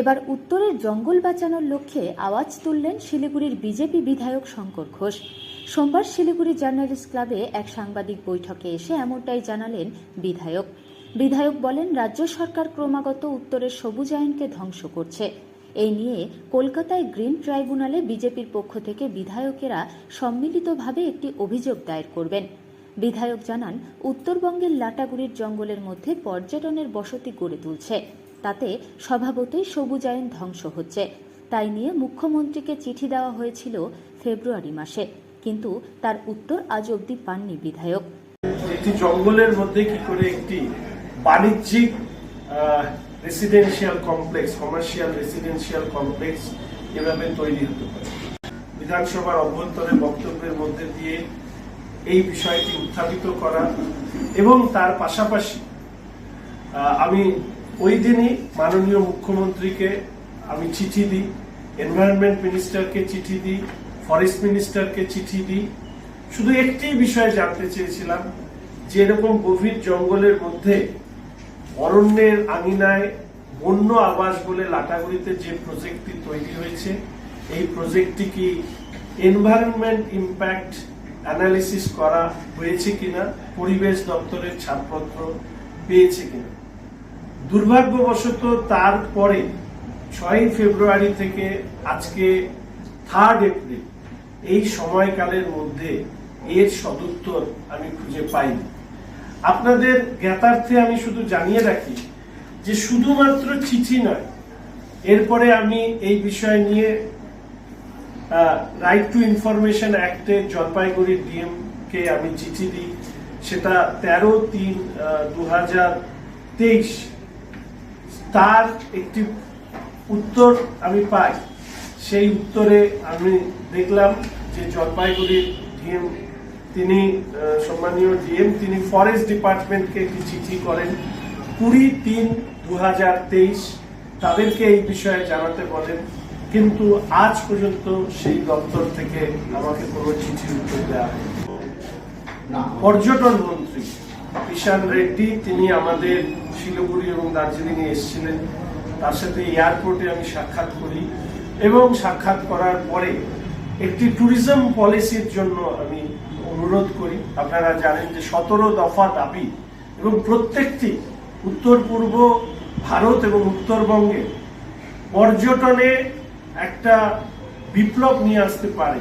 এবার উত্তরের জঙ্গল বাঁচানোর লক্ষ্যে আওয়াজ তুললেন শিলিগুড়ির বিজেপি বিধায়ক শঙ্কর ঘোষ। সোমবার শিলিগুড়ি জার্নালিস্ট ক্লাবে এক সাংবাদিক বৈঠকে এসে এমনটাই জানালেন বিধায়ক। বিধায়ক বলেন, রাজ্য সরকার ক্রমাগত উত্তরের সবুজ আইনকে ধ্বংস করছে। এই নিয়ে কলকাতায় গ্রিন ট্রাইব্যুনালে বিজেপির পক্ষ থেকে বিধায়কেরা সম্মিলিতভাবে একটি অভিযোগ দায়ের করবেন। বিধায়ক জানান, উত্তরবঙ্গের লাটাগুড়ির জঙ্গলের মধ্যে পর্যটনের বসতি গড়ে তুলছে। তাতে স্বভাবতই সবুজ আইন ধ্বংস হচ্ছে। তাই নিয়ে মুখ্যমন্ত্রীকে চিঠি দেওয়া হয়েছিল ফেব্রুয়ারি মাসে, কিন্তু তার উত্তর আজ অবধি পাননি বিধায়ক। একটি জঙ্গলের মধ্যে কি করে একটি বাণিজ্যিক residential complex commercial residential complex এভাবে তৈরি হতে পারে? বিধানসভার অভ্যন্তরে বক্তব্যের মধ্যে দিয়ে এই বিষয়টি উত্থাপিত করা এবং তার পাশাপাশি আমি ওই দিনই মাননীয় মুখ্যমন্ত্রীকে আমি চিঠি দিই এনভায়রনমেন্ট মিনিস্টারকে চিঠি দিই ফরেস্ট মিনিস্টারকে চিঠি দিই। শুধু একটি বিষয় জানতে চেয়েছিলাম, যে এরকম গভীর জঙ্গলের মধ্যে অরণ্যের আঙিনায় বন্য আবাস বলে লাটাগুড়িতে যে প্রজেক্টটি তৈরি হয়েছে, এই প্রজেক্টটি কি এনভায়রনমেন্ট ইম্প্যাক্ট অ্যানালিসিস করা হয়েছে কিনা, পরিবেশ দপ্তরের ছাড়পত্র পেয়েছে কিনা? দুর্ভাগ্যবশত তারপরে ছয়ই ফেব্রুয়ারি থেকে আজকে থার্ড এপ্রিল এই সময়কালের মধ্যে এর সদুত্তর আমি খুঁজে পাইনি। আপনাদের জ্ঞাতার্থে আমি শুধু জানিয়ে রাখি যে শুধুমাত্র চিঠি নয়, এরপরে আমি এই বিষয় নিয়ে রাইট টু ইনফরমেশন অ্যাক্টে জলপাইগুড়ির ডিএম কে আমি চিঠি দিই। সেটা তেরো তিন দু হাজার তেইশ তার একটি উত্তর আমি পাই। সেই উত্তরে আমি দেখলাম যে জলপাইগুড়ির ডিএম তিনি সম্মানীয় ডিএম তিনি ফরেস্ট ডিপার্টমেন্টকে একটি চিঠি করেন কুড়ি তিন দু হাজার তেইশ। তাদেরকে এই বিষয়ে জানাতে বলেন কিন্তু আজ পর্যন্ত সেই দপ্তর থেকে আমাকে কোনো চিঠির উত্তর দেওয়া পর্যটন মন্ত্রী কিষান রেড্ডি তিনি আমাদের শিলিগুড়ি এবং দার্জিলিং এ এসেছিলেন। তার সাথে এয়ারপোর্টে আমি সাক্ষাৎ করি এবং সাক্ষাৎ করার পরে একটি ট্যুরিজম পলিসির জন্য আমি অনুরোধ করি। আপনারা জানেন যে সতেরো দফা দাবি এবং প্রত্যেকটি উত্তর পূর্ব ভারত এবং উত্তরবঙ্গে পর্যটনে একটা বিপ্লব নিয়ে আসতে পারে।